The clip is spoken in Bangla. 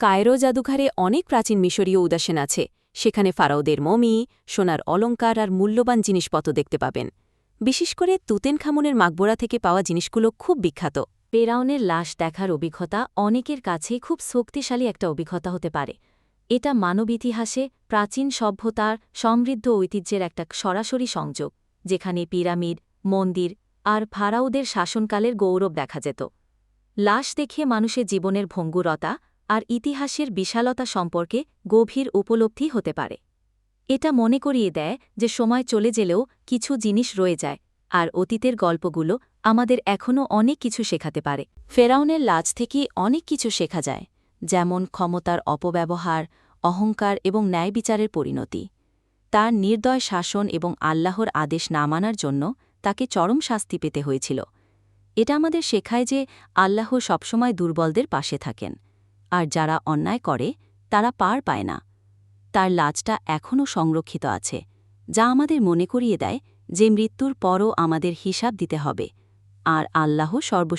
কায়রো জাদুঘরে অনেক প্রাচীন মিশরীয় উদাসীন আছে। সেখানে ফারাওদের মমি, সোনার অলঙ্কার আর মূল্যবান জিনিসপত্র দেখতে পাবেন। বিশেষ করে তুতেন খামুনের মাকবরা থেকে পাওয়া জিনিসগুলো খুব বিখ্যাত। পেরাউনের লাশ দেখার অভিজ্ঞতা অনেকের কাছেই খুব শক্তিশালী একটা অভিজ্ঞতা হতে পারে। এটা মানব ইতিহাসে প্রাচীন সভ্যতার সমৃদ্ধ ঐতিহ্যের একটা সরাসরি সংযোগ, যেখানে পিরামিড, মন্দির আর ফারাউদের শাসনকালের গৌরব দেখা যেত। লাশ দেখে মানুষের জীবনের ভঙ্গুরতা আর ইতিহাসের বিশালতা সম্পর্কে গভীর উপলব্ধি হতে পারে। এটা মনে করিয়ে দেয় যে সময় চলে গেলেও কিছু জিনিস রয়ে যায়, আর অতীতের গল্পগুলো আমাদের এখনও অনেক কিছু শেখাতে পারে। ফেরাউনের লাজ থেকে অনেক কিছু শেখা যায়, যেমন ক্ষমতার অপব্যবহার, অহংকার এবং ন্যায় বিচারের পরিণতি। তার নির্দয় শাসন এবং আল্লাহর আদেশ না মানার জন্য তাকে চরম শাস্তি পেতে হয়েছিল। এটা আমাদের শেখায় যে আল্লাহ সবসময় দুর্বলদের পাশে থাকেন। আর যারা অন্যায় করে, তারা পার পায় না। তার লাজটা এখনও সংরক্ষিত আছে, যা আমাদের মনে করিয়ে দেয় যে মৃত্যুর পরও আমাদের হিসাব দিতে হবে, আর আল্লাহ সর্বস